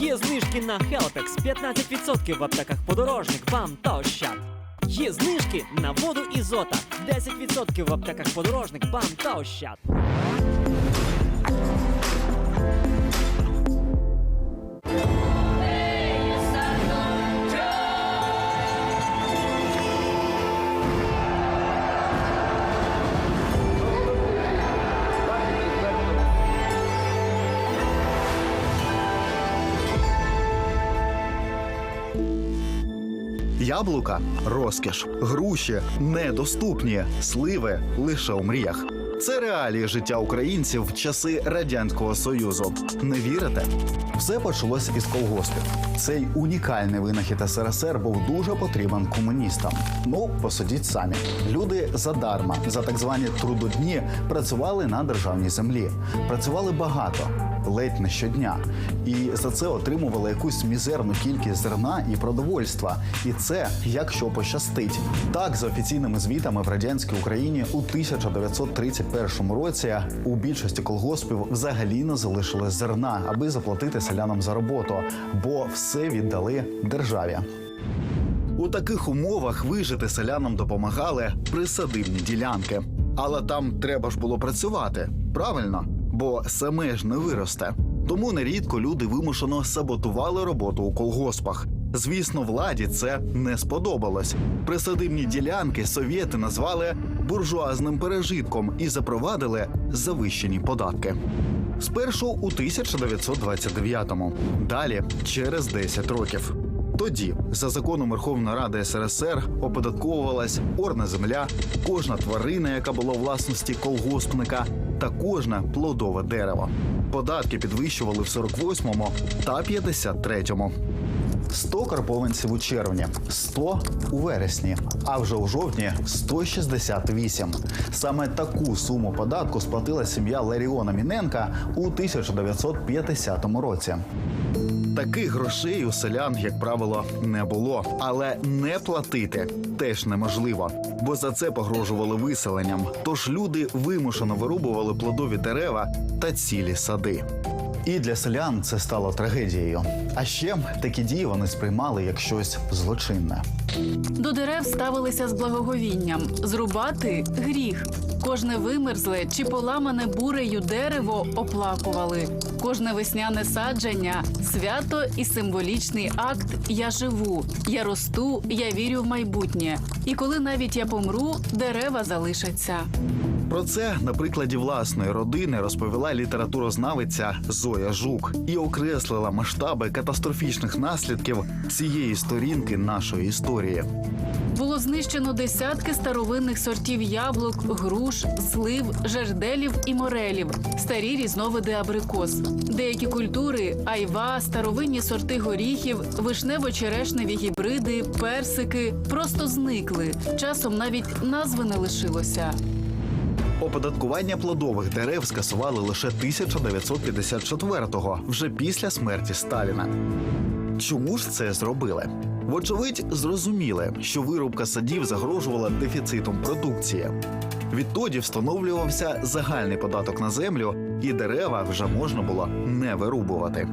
Є знижки на Хелпекс 15% в аптеках подорожник. Вам та. Є знижки на воду Ізота 10% в аптеках подорожник. Вам та. Яблука розкіш, груші недоступні, сливи лише у мріях. Це реалії життя українців в часи радянського союзу. Не вірите? Все почалось із колгоспів. Цей унікальний винахід СРСР був дуже потрібен комуністам. Ну, посудіть самі. Люди задарма за так звані трудодні працювали на державній землі. Працювали багато, ледь не щодня. І за це отримували якусь мізерну кількість зерна і продовольства. І це якщо пощастить. Так, за офіційними звітами в радянській Україні у 1931 році у більшості колгоспів взагалі не залишилось зерна, аби заплатити селянам за роботу, бо все віддали державі. У таких умовах вижити селянам допомагали присадибні ділянки. Але там треба ж було працювати, правильно? Бо саме ж не виросте. Тому нерідко люди вимушено саботували роботу у колгоспах. Звісно, владі це не сподобалось. Присадибні ділянки совєти назвали буржуазним пережитком і запровадили завищені податки. Спершу у 1929-му, далі через 10 років. Тоді, за законом Верховної Ради СРСР, оподатковувалась орна земля, кожна тварина, яка була власності колгоспника, та кожне плодове дерево. Податки підвищували в 48-му та 53-му. 100 карбованців у червні, 100 у вересні, а вже у жовтні 168. Саме таку суму податку сплатила сім'я Ларіона Міненка у 1950 році. Таких грошей у селян, як правило, не було. Але не платити теж неможливо, бо за це погрожували виселенням. Тож люди вимушено вирубували плодові дерева та цілі сади. І для селян це стало трагедією. А ще такі дії вони сприймали як щось злочинне. До дерев ставилися з благоговінням. Зрубати гріх. Кожне вимерзле чи поламане бурею дерево оплакували. Кожне весняне садження свято і символічний акт Я живу, я росту, я вірю в майбутнє. І коли навіть я помру, дерева залишаться. Про це на прикладі власної родини розповіла літературознавиця Зоя Жук і окреслила масштаби катастрофічних наслідків цієї сторінки нашої історії. Було знищено десятки старовинних сортів яблук, груш, слив, жерделів і морелів, старі різновиди абрикос. Деякі культури, айва, старовинні сорти горіхів, вишнево-черешневі гібриди, персики просто зникли. Часом навіть назви не лишилося. Оподаткування плодових дерев скасували лише 1954-го, вже після смерті Сталіна. Чому ж це зробили? Вочевидь, зрозуміли, що вирубка садів загрожувала дефіцитом продукції. Відтоді встановлювався загальний податок на землю, і дерева вже можна було не вирубувати.